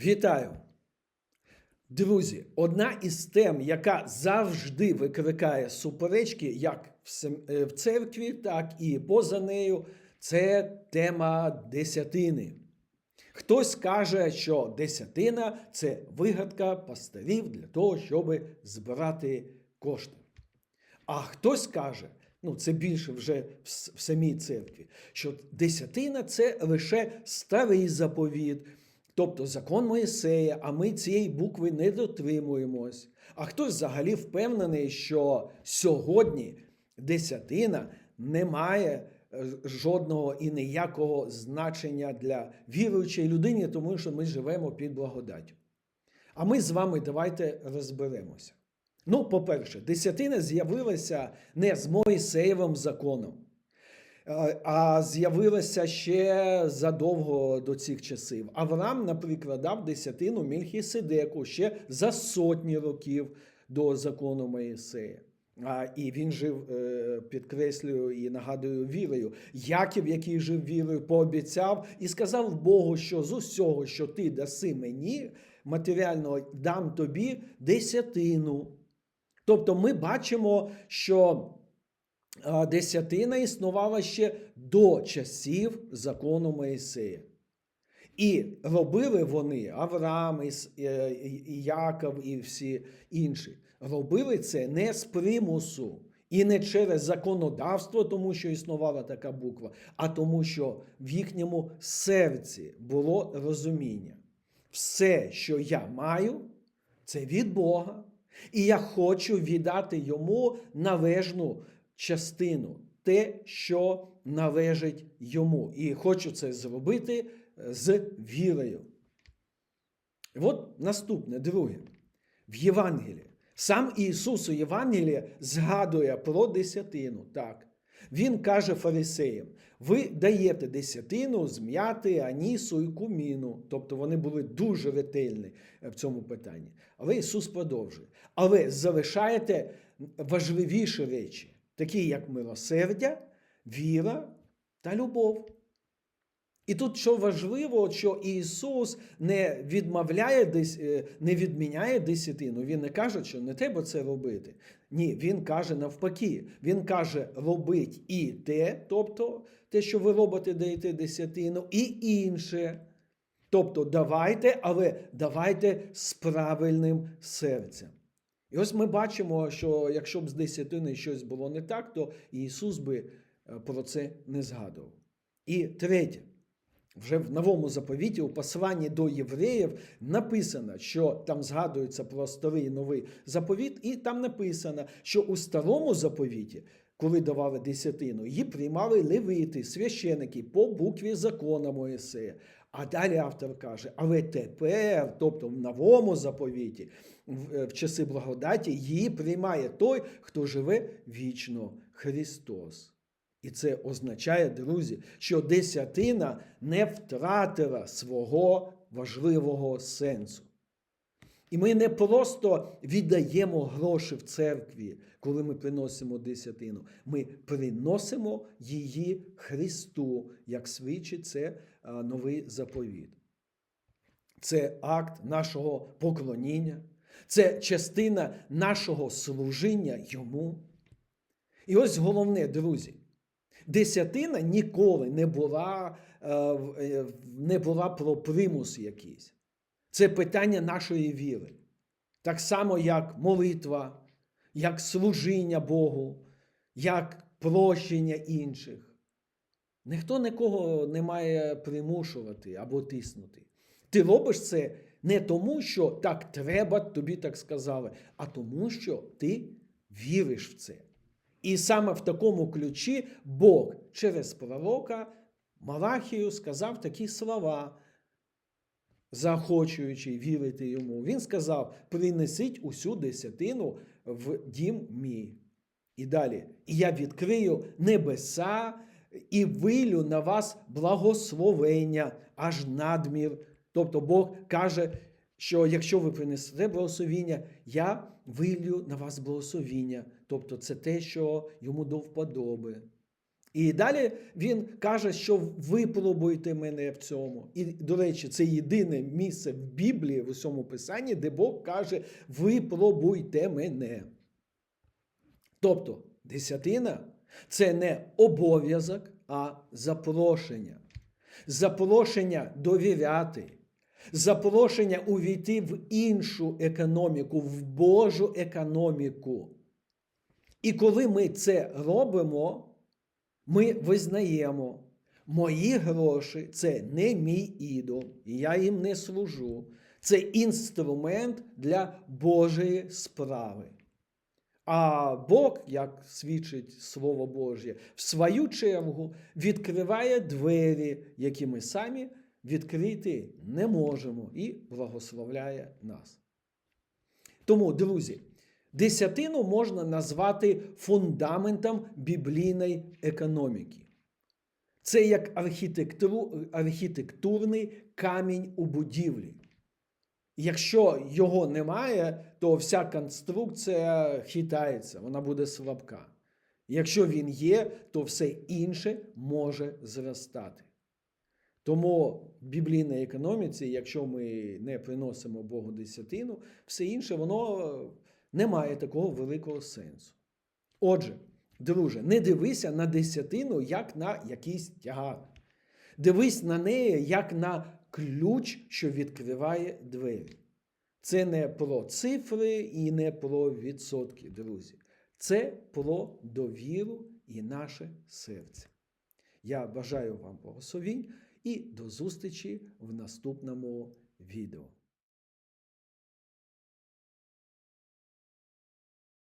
Вітаю! Друзі, одна із тем, яка завжди викликає суперечки, як е, в церкві, так і поза нею, це тема десятини. Хтось каже, що десятина це вигадка пастирів для того, щоб збирати кошти. А хтось каже, ну це більше вже в, в самій церкві, що десятина це лише старий заповіт, тобто закон Моїсея, а ми цієї букви не дотримуємось. А хтось взагалі впевнений, що сьогодні десятина не має е, жодного і ніякого значення для віруючої людини, тому що ми живемо під благодаттю. А ми з вами давайте розберемося. Ну, по-перше, десятина з'явилася не з Моїсеєвим законом, а з'явилася ще задовго до цих часів. Авраам, наприклад, дав десятину Мельхіседеку ще за сотні років до закону Моїсея. І він жив, е, підкреслюю і нагадую, вірою. Яків, який жив вірою, пообіцяв і сказав Богу, що з усього, що ти даси мені, матеріального, дам тобі десятину. Тобто ми бачимо, що десятина існувала ще до часів закону Моїсея. І робили вони Авраам, е, і Яков і всі інші. Робили це не з примусу і не через законодавство, тому що існувала така буква, а тому, що в їхньому серці було розуміння. Все, що я маю, це від Бога. І я хочу віддати йому належну частину, те, що належить йому. І хочу це зробити е, з вірою. От наступне, друге. В Євангелії. Сам Ісус у Євангелії згадує про десятину. Так. Він каже фарисеям: ви даєте десятину з м'яти, анісу і куміну. Тобто вони були дуже ретельні е, в цьому питанні. Але Ісус продовжує. Але залишаєте важливіші речі, такі як милосердя, віра та любов. І тут що важливо, що Ісус не відмовляє е, не відміняє десятину. Він не каже, що не треба це робити. Ні, він каже навпаки. Він каже, робить і те, тобто те, що ви робите, даєте десятину, і інше. Тобто давайте, але давайте з правильним серцем. І ось ми бачимо, що якщо б з десятини щось було не так, то Ісус би е, про це не згадував. І третє. Вже в новому заповіті у посланні до євреїв написано, що там згадується про старий новий заповіт, і там написано, що у старому заповіті, коли давали десятину, її приймали левити, священики по букві закона Моїсея. А далі автор каже: але тепер, тобто в новому заповіті, в, в часи благодаті, її приймає той, хто живе вічно Христос. І це означає, друзі, що десятина не втратила свого важливого сенсу. І ми не просто віддаємо гроші в церкві, коли ми приносимо десятину. Ми приносимо її Христу, як свідчить це новий заповіт. Це акт нашого поклоніння, це частина нашого служіння йому. І ось головне, друзі. Десятина ніколи не була, е, е, не була про примус якийсь. Це питання нашої віри. Так само, як молитва, як служіння Богу, як прощення інших. Ніхто нікого не має примушувати або тиснути. Ти робиш це не тому, що так треба, тобі так сказали, а тому, що ти віриш в це. І саме в такому ключі Бог через пророка Малахію сказав такі слова, заохочуючи вірити йому. Він сказав: принесіть усю десятину в дім мій. І далі, і я відкрию небеса і вилю на вас благословення, аж надмір. Тобто Бог каже, що якщо ви принесете благословіння, я вилю на вас благословіння. Тобто це те, що йому до вподоби. І далі він каже, що випробуйте мене в цьому. І, до речі, це єдине місце в Біблії, в усьому писанні, де Бог каже: випробуйте мене. Тобто, десятина це не обов'язок, а запрошення. Запрошення довіряти, запрошення увійти в іншу економіку, в Божу економіку. І коли ми це робимо, ми визнаємо, мої гроші це не мій ідол, я їм не служу. Це інструмент для Божої справи. А Бог, як свідчить Слово Боже, в свою чергу відкриває двері, які ми самі відкрити не можемо, і благословляє нас. Тому, друзі, десятину можна назвати фундаментом біблійної економіки. Це як архітектуру, архітектурний камінь у будівлі. Якщо його немає, то вся конструкція хитається, вона буде слабка. Якщо він є, то все інше може зростати. Тому в біблійній економіці, якщо ми не приносимо Богу десятину, все інше воно не має такого великого сенсу. Отже, друже, не дивися на десятину як на якийсь тягар. Дивись на неї як на ключ, що відкриває двері. Це не про цифри і не про відсотки, друзі. Це про довіру і наше серце. Я бажаю вам благословінь і до зустрічі в наступному відео.